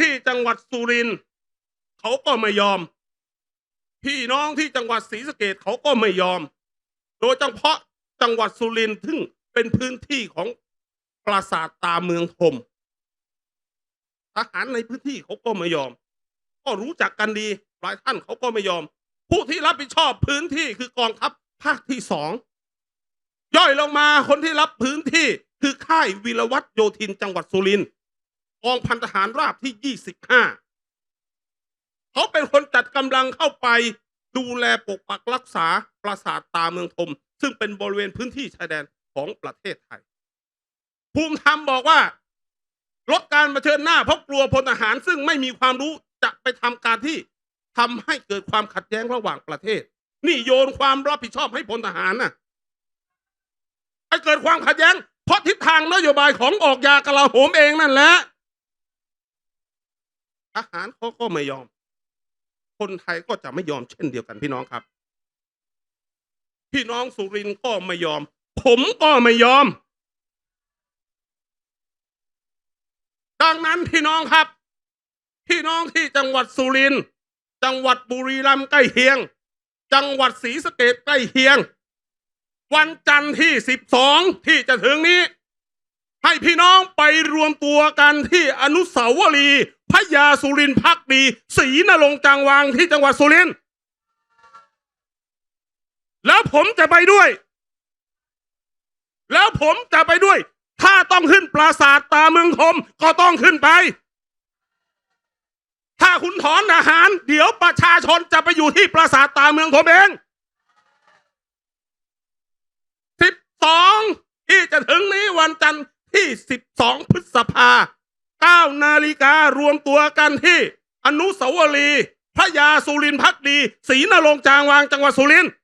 ที่จังหวัดสุรินทร์เขาก็ไม่ยอม พี่น้องที่จังหวัดศรีสะเกดเขาก็ไม่ยอม โดยเฉพาะจังหวัดสุรินทร์ซึ่งเป็นพื้นที่ของปราสาทตาเมืองธมทหารในพื้นที่เขาก็ไม่ยอม ก็รู้จักกันดีหลายท่านเขาก็ไม่ยอม ผู้ที่รับผิดชอบพื้นที่คือกองทัพภาคที่สองย่อยลงมาคนที่รับพื้นที่คือค่ายวีรวัตรโยธินจังหวัดสุรินทร์ กองพันทหารราบที่ยี่สิบห้าเขาเป็นคนจัดกำลังเข้าไปดูแลปกปักรักษาปราสาทตาเมืองธมซึ่งเป็นบริเวณพื้นที่ชายแดนของประเทศไทย ภูมิธรรมบอกว่าลดการมาเผชิญหน้าเพราะกลัวพลทหารซึ่งไม่มีความรู้จะไปทำการที่ทำให้เกิดความขัดแย้งระหว่างประเทศ นี่โยนความรับผิดชอบให้พลทหารน่ะให้เกิดความขัดแย้งเพราะทิศทางนโยบายของออกยากลาโหมเองนั่นแหละ ทหารเขาก็ไม่ยอม คนไทยก็จะไม่ยอมเช่นเดียวกันพี่น้องครับ พี่น้องสุรินก็ไม่ยอม ผมก็ไม่ยอม ดังนั้นพี่น้องครับ พี่น้องที่จังหวัดสุรินจังหวัดบุรีรัมย์ใกล้เคียง จังหวัดศรีสะเกดใกล้เคียง วันจันทร์ที่สิบสองที่จะถึงนี้ ให้พี่น้องไปรวมตัวกันที่อนุสาวรีย์ พระยาสุรินทร์พักดีศรีนรงจังวางที่จังหวัดสุรินทร์แล้วผมจะไปด้วย แล้วผมจะไปด้วย ถ้าต้องขึ้นปราสาทตาเมืองธมก็ต้องขึ้นไป ถ้าคุณถอนอาหาร เดี๋ยวประชาชนจะไปอยู่ที่ปราสาทตาเมืองธมเองสิบสองที่จะถึงนี้วันจันทร์ที่สิบสองพฤษภา เก้านาฬิการวมตัวกันที่ อนุสาวรีย์พระยาสุรินทร์พักดีศรีนรงจางวางจังหวัดสุรินทร์